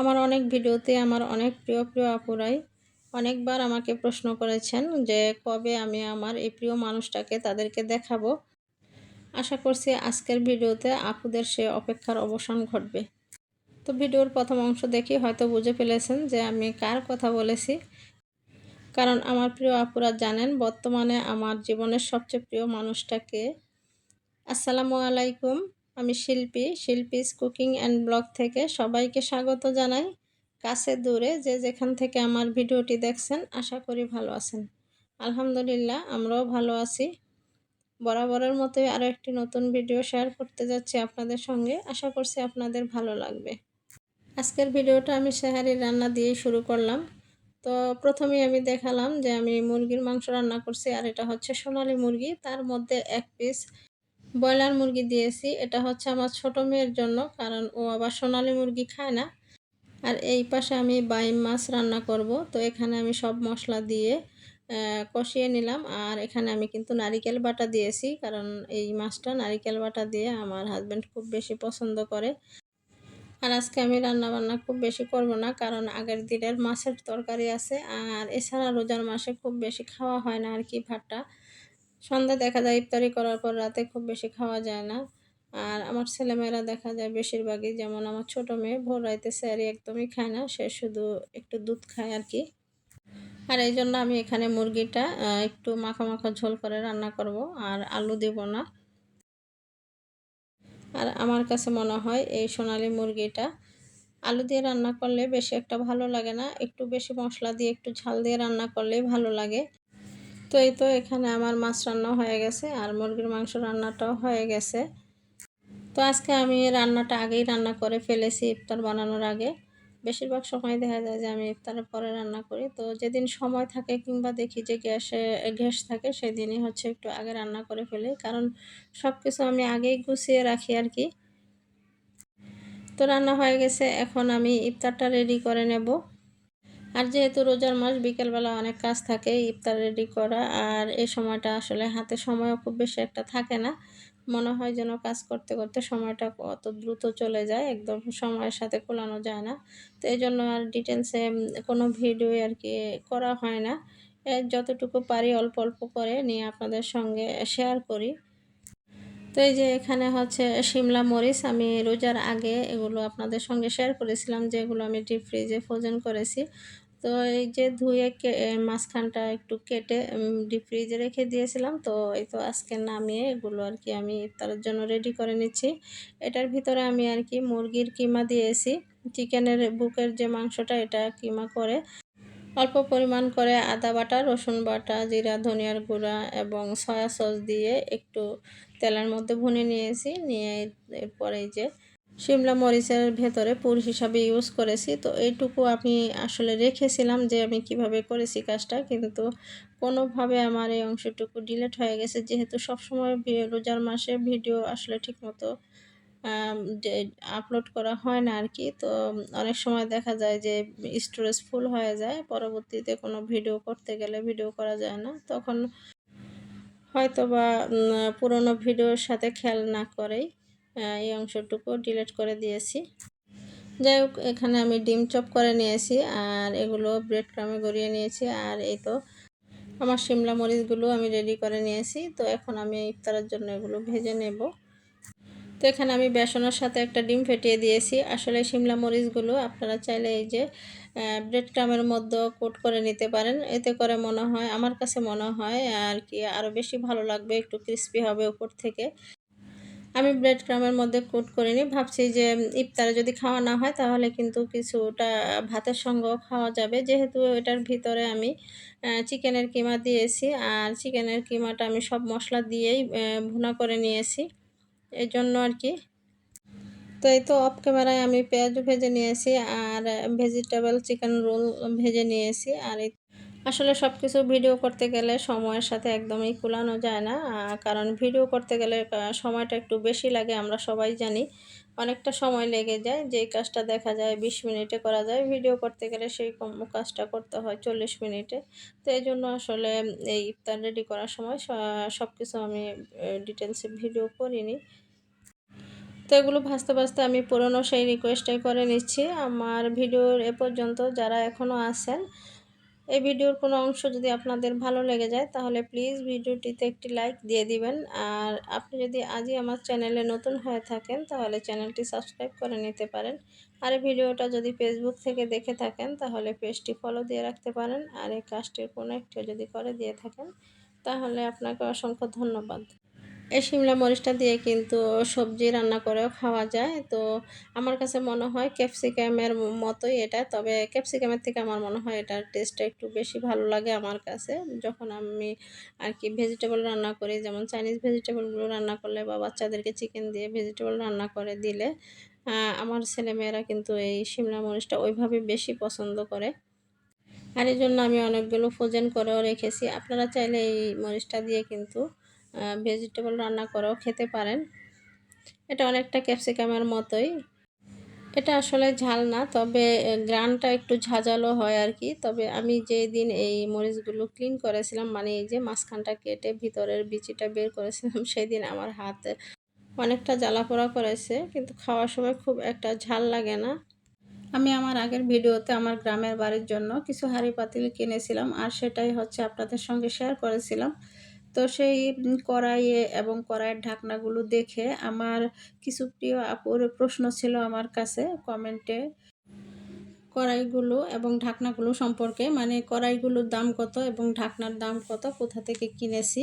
আমার অনেক ভিডিওতে আমার অনেক প্রিয় প্রিয় আপুরাই অনেকবার আমাকে প্রশ্ন করেছেন যে কবে আমি আমার এই প্রিয় মানুষটাকে তাদেরকে দেখাবো। আশা করছি আজকের ভিডিওতে আপুদের সে অপেক্ষার অবসান ঘটবে। তো ভিডিওর প্রথম অংশ দেখি হয়তো বুঝে ফেলেছেন যে আমি কার কথা বলেছি। কারণ আমার প্রিয় আপুরা জানেন, বর্তমানে আমার জীবনের সবচেয়ে প্রিয় মানুষটাকে। আসসালামু আলাইকুম। আমি শিল্পী শিল্পীস কুকিং অ্যান্ড ব্লগ থেকে সবাইকে স্বাগত জানাই। কাছে দূরে যে যেখান থেকে আমার ভিডিওটি দেখছেন, আশা করি ভালো আছেন। আলহামদুলিল্লাহ, আমরাও ভালো আছি। বরাবরের মতোই আরও একটি নতুন ভিডিও শেয়ার করতে যাচ্ছি আপনাদের সঙ্গে। আশা করছি আপনাদের ভালো লাগবে। আজকের ভিডিওটা আমি সেহারির রান্না দিয়ে শুরু করলাম। তো প্রথমেই আমি দেখালাম যে আমি মুরগির মাংস রান্না করছি, আর এটা হচ্ছে সোনালি মুরগি। তার মধ্যে এক পিস ব্রয়লার মুরগি দিয়েছি। এটা হচ্ছে আমার ছোট মেয়ের জন্য, কারণ ও আবার সোনালি মুরগি খায় না। আর এই পাশে আমি বাইম মাছ রান্না করব। তো এখানে আমি সব মশলা দিয়ে কষিয়ে নিলাম। আর এখানে আমি কিন্তু নারিকেল বাটা দিয়েছি, কারণ এই মাছটা নারিকেল বাটা দিয়ে আমার হাজব্যান্ড খুব বেশি পছন্দ করে। আর আজকে আমি রান্না বান্না খুব বেশি করব না, কারণ আগের দিনের মাছের তরকারি আছে। আর এছাড়া রোজার মাসে খুব বেশি খাওয়া হয় না আর কি ভাতটা। সন্ধ্যা দেখা যায়, ইফতারি করার পর রাতে খুব বেশি খাওয়া যায় না। আর আমার ছেলেমেয়েরা দেখা যায় বেশিরভাগই, যেমন আমার ছোট মেয়ে, ভোর রাইতে স্যারি একদমই খায় না, সে শুধু একটু দুধ খায় আর কি। আর এই জন্য আমি এখানে মুরগিটা একটু মাখা মাখা ঝোল করে রান্না করব, আর আলু দেব না। আর আমার কাছে মনে হয় এই সোনালি মুরগিটা, আলু দিয়ে রান্না করলে বেশি একটা ভালো লাগে না। একটু বেশি মশলা দিয়ে, একটু ঝাল দিয়ে রান্না করলেই ভালো লাগে। তো এই তো এখানে আমার মাছ রান্না হয়ে গেছে আর মুরগির মাংস রান্নাটাও হয়ে গেছে। তো আজকে আমি রান্নাটা আগেই রান্না করে ফেলেছি ইফতার বানানোর আগে। বেশিরভাগ সময় দেখা যায় যে আমি ইফতারের পরে রান্না করি। তো যেদিন সময় থাকে কিংবা দেখি যে গ্যাসে, গ্যাস থাকে সেদিনই হচ্ছে একটু আগে রান্না করে ফেলি। কারণ সব কিছু আমি আগেই গুছিয়ে রাখি আর কি। তো রান্না হয়ে গেছে, এখন আমি ইফতারটা রেডি করে নেব। আর যেহেতু রোজার মাস, বিকেলবেলা অনেক কাজ থাকে, ইফতার রেডি করা, আর এই সময়টা আসলে হাতে সময়ও খুব বেশি একটা থাকে না। মনে হয় যেন কাজ করতে করতে সময়টা কত দ্রুত চলে যায়, একদম সময়ের সাথে কোলানো যায় না। তো এই জন্য আর ডিটেলসে কোনো ভিডিও আর কি করা হয় না। যতটুকু পারি অল্প অল্প করে নিয়ে আপনাদের সঙ্গে শেয়ার করি। তো এই যে এখানে হচ্ছে শিমলা মরিচ, আমি রোজার আগে এগুলো আপনাদের সঙ্গে শেয়ার করেছিলাম যে এগুলো আমি ডিপ ফ্রিজে ফ্রোজেন করেছি। তো এই যে ধুয়ে মাঝখানটা একটু কেটে ডিপ ফ্রিজে রেখে দিয়েছিলাম। তো এই তো আজকে নামিয়ে এগুলো আর কি আমি তার জন্য রেডি করে নিচ্ছি। এটার ভিতরে আমি আর কি মুরগির কিমা দিয়েছি। চিকেনের বুকের যে মাংসটা, এটা কিমা করে অল্প পরিমাণ করে আদা বাটা, রসুন বাটা, জিরা, ধনিয়ার গুঁড়া এবং সয়া সস দিয়ে একটু তেলের মধ্যে ভুনে নিয়েছি। নিয়ে এরপরে যে শিমলা মরিচের ভেতরে পুর হিসাবে ইউজ করেছি। তো এইটুকু আমি আসলে রেখেছিলাম যে আমি কীভাবে করেছি কাজটা, কিন্তু কোনোভাবে আমার এই অংশটুকু ডিলেট হয়ে গেছে। যেহেতু সবসময় রোজার মাসে ভিডিও আসলে ঠিকমতো আপলোড করা হয় না আর কি, তো অনেক সময় দেখা যায় যে স্টোরেজ ফুল হয়ে যায়। পরবর্তীতে কোনো ভিডিও করতে গেলে ভিডিও করা যায় না। তখন হয়তো বা পুরনো ভিডিওর সাথে খেয়াল না করেই এই অংশটুকু ডিলিট করে দিয়েছি। যাই হোক, এখানে আমি ডিম চপ করে নিয়েছি আর এগুলো ব্রেড ক্রামে গড়িয়ে নিয়েছি আর এই তো আমার শিমলা মরিচগুলো আমি রেডি করে নিয়েছি। তো এখন আমি ইফতারের জন্য এগুলো ভেজে নেব। তো এখানে আমি বেসনের সাথে একটা ডিম ফেটিয়ে দিয়েছি। আসলে শিমলা মরিচগুলো আপনারা চাইলে এই যে ব্রেড ক্রামের মধ্যে কোট করে নিতে পারেন। এতে করে মনে হয়, আমার কাছে মনে হয় আর কি আরও বেশি ভালো লাগবে, একটু ক্রিস্পি হবে উপর থেকে। আমি ব্রেড ক্রামের মধ্যে কোট করিনি ভাবছি যে ইফতারে যদি খাওয়া না হয় তাহলে কিন্তু কিছুটা ভাতের সঙ্গেও খাওয়া যাবে। যেহেতু এটার ভিতরে আমি চিকেনের কিমা দিয়েছি আর চিকেনের কিমাটা আমি সব মশলা দিয়েই ভুনা করে নিয়েছি। এই জন্য আর কি। তো এই তো অফ ক্যামেরায় আমি পেঁয়াজও ভেজে নিয়েছি আর ভেজিটেবল চিকেন রোল ভেজে নিয়েছি। আর এই আসলে সব কিছু ভিডিও করতে গেলে সময়ের সাথে একদমই কুলানো যায় না। কারণ ভিডিও করতে গেলে সময়টা একটু বেশি লাগে, আমরা সবাই জানি। অনেকটা সময় লেগে যায়, যেই কাজটা দেখা যায় বিশ মিনিটে করা যায়। ভিডিও করতে গেলে সেই কাজটা করতে হয় চল্লিশ মিনিটে। তো এই জন্য আসলে এই ইফতার রেডি করার সময় সব কিছু আমি ডিটেলসে ভিডিও করিনি। তো এগুলো ভাজতে ভাজতে আমি পুরনো সেই রিকোয়েস্টটাই করে নিচ্ছি। আমার ভিডিওর এ পর্যন্ত যারা এখনও আছেন এই ভিডিওর কোনো অংশ যদি আপনাদের ভালো লেগে যায়, তাহলে প্লিজ ভিডিওটিতে একটি লাইক দিয়ে দিবেন। আর আপনি যদি আজই আমার চ্যানেলে নতুন হয়ে থাকেন, তাহলে চ্যানেলটি সাবস্ক্রাইব করে নিতে পারেন। আর এই ভিডিওটা যদি ফেসবুক থেকে দেখে থাকেন, তাহলে পেজটি ফলো দিয়ে রাখতে পারেন। আর এই কাজটির কোনো একটিও যদি করে দিয়ে থাকেন, তাহলে আপনাকে অসংখ্য ধন্যবাদ। এই শিমলা মরিচটা দিয়ে কিন্তু সবজি রান্না করেও খাওয়া যায়। তো আমার কাছে মনে হয় ক্যাপসিকামের মতোই এটা। তবে ক্যাপসিকামের থেকে আমার মনে হয় এটার টেস্টটা একটু বেশি ভালো লাগে আমার কাছে। যখন আমি আর কি ভেজিটেবল রান্না করি, যেমন চাইনিজ ভেজিটেবলগুলো রান্না করলে বা বাচ্চাদেরকে চিকেন দিয়ে ভেজিটেবল রান্না করে দিলে আমার ছেলেমেয়েরা কিন্তু এই শিমলা মরিচটা ওইভাবে বেশি পছন্দ করে। আর এই জন্য আমি অনেকগুলো ফ্রোজেন করেও রেখেছি। আপনারা চাইলে এই মরিচটা দিয়ে কিন্তু ভেজিটেবল রান্না করেও খেতে পারেন। এটা অনেকটা ক্যাপসিকামের মতোই। এটা আসলে ঝাল না, তবে গ্রানটা একটু ঝাঁঝালো হয় আর কি। তবে আমি যেই দিন এই মরিচগুলো ক্লিন করেছিলাম মানে এই যে মাঝখানটা কেটে ভিতরের বিচিটা বের করেছিলাম সেই দিন আমার হাতে অনেকটা জ্বালা পোড়া করেছে, কিন্তু খাওয়ার সময় খুব একটা ঝাল লাগে না। আমি আমার আগের ভিডিওতে আমার গ্রামের বাড়ির জন্য কিছু হাঁড়ি পাতিল কিনেছিলাম, আর সেটাই হচ্ছে আপনাদের সঙ্গে শেয়ার করেছিলাম। তো সেই কড়াইয়ে এবং কড়াইয়ের ঢাকনাগুলো দেখে আমার কিছু প্রিয় আপুর প্রশ্ন ছিল আমার কাছে কমেন্টে কড়াইগুলো এবং ঢাকনাগুলো সম্পর্কে মানে কড়াইগুলোর দাম কত এবং ঢাকনার দাম কত, কোথা থেকে কিনেছি?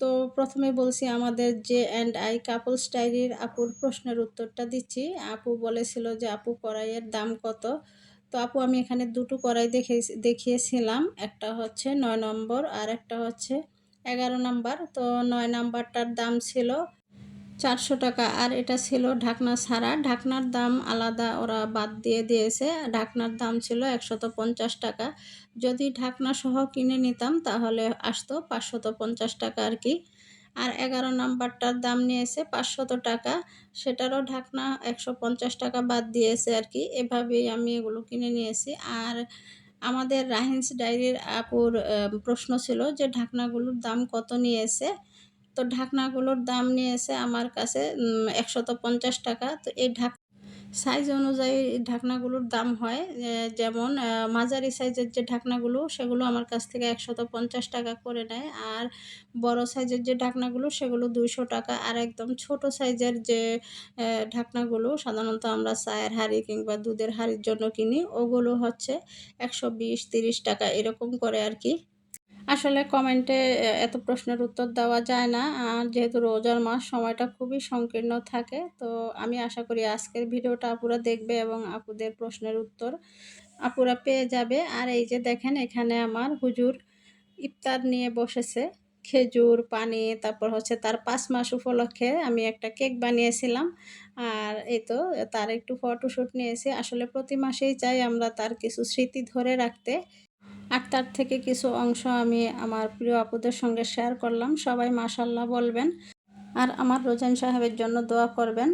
তো প্রথমে বলছি আমাদের যে অ্যান্ড আই কাপল স্টাইলির আপুর প্রশ্নের উত্তরটা দিচ্ছি। আপু বলেছিল যে আপু কড়াইয়ের দাম কত? তো আপু আমি এখানে দুটো কড়াই দেখে, দেখিয়েছিলাম। একটা হচ্ছে নয় নম্বর আর একটা হচ্ছে এগারো নাম্বার। তো নয় নাম্বারটার দাম ছিল চারশো টাকা আর এটা ছিল ঢাকনা ছাড়া। ঢাকনার দাম আলাদা, ওরা বাদ দিয়ে দিয়েছে। ঢাকনার দাম ছিল একশত পঞ্চাশ টাকা। যদি ঢাকনা সহ কিনে নিতাম তাহলে আসতো পাঁচশত পঞ্চাশ টাকা আর কি। আর এগারো নাম্বারটার দাম নিয়েছে পাঁচশত টাকা। সেটারও ঢাকনা একশো পঞ্চাশ টাকা বাদ দিয়েছে আর কি। এভাবেই আমি এগুলো কিনে নিয়েছি। আর আমাদের রাহিন্স ডায়েরির আপুর প্রশ্ন ছিল যে ঢাকনাগুলোর দাম কত নিয়েছে তো ঢাকনাগুলোর দাম নিয়েছে আমার কাছে একশত পঞ্চাশ টাকা। তো এই ঢাক সাইজ অনুযায়ী ঢাকনাগুলোর দাম হয় যেমন মাঝারি সাইজের যে ঢাকনাগুলো, সেগুলো আমার কাছ থেকে একশত পঞ্চাশ টাকা করে নেয়। আর বড় সাইজের যে ঢাকনাগুলো, সেগুলো দুইশো টাকা। আর একদম ছোট সাইজের যে ঢাকনাগুলো, সাধারণত আমরা চায়ের হাঁড়ি কিংবা দুধের হাঁড়ির জন্য কিনি, ওগুলো হচ্ছে একশো বিশ তিরিশ টাকা, এরকম করে আর কি। আসলে কমেন্টে এত প্রশ্নের উত্তর দেওয়া যায় না। আর যেহেতু রোজার মাস, সময়টা খুবই সংকীর্ণ থাকে, তো আমি আশা করি আজকের ভিডিওটা আপুরা দেখবে এবং আপুদের প্রশ্নের উত্তর আপুরা পেয়ে যাবে। আর এই যে দেখেন, এখানে আমার হুজুর ইফতার নিয়ে বসেছে। খেজুর, পানি, তারপর হচ্ছে তার পাঁচ মাস উপলক্ষে আমি একটা কেক বানিয়েছিলাম। আর এই তো, তার একটু ফটোশ্যুট নিয়েছি। আসলে প্রতি মাসেই চাই আমরা তার কিছু স্মৃতি ধরে রাখতে। আর তার থেকে কিছু অংশ আমি আমার প্রিয় আপুদের সঙ্গে শেয়ার করলাম। সবাই মাশাল্লাহ বলবেন। আর আমার রোজান সাহেবের জন্য দোয়া করবেন।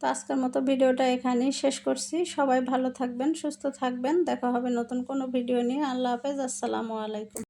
তো আজকের মতো ভিডিওটা এখানেই শেষ করছি। সবাই ভালো থাকবেন, সুস্থ থাকবেন। দেখা হবে নতুন কোনো ভিডিও নিয়ে। আল্লাহ হাফেজ। আসসালামু আলাইকুম।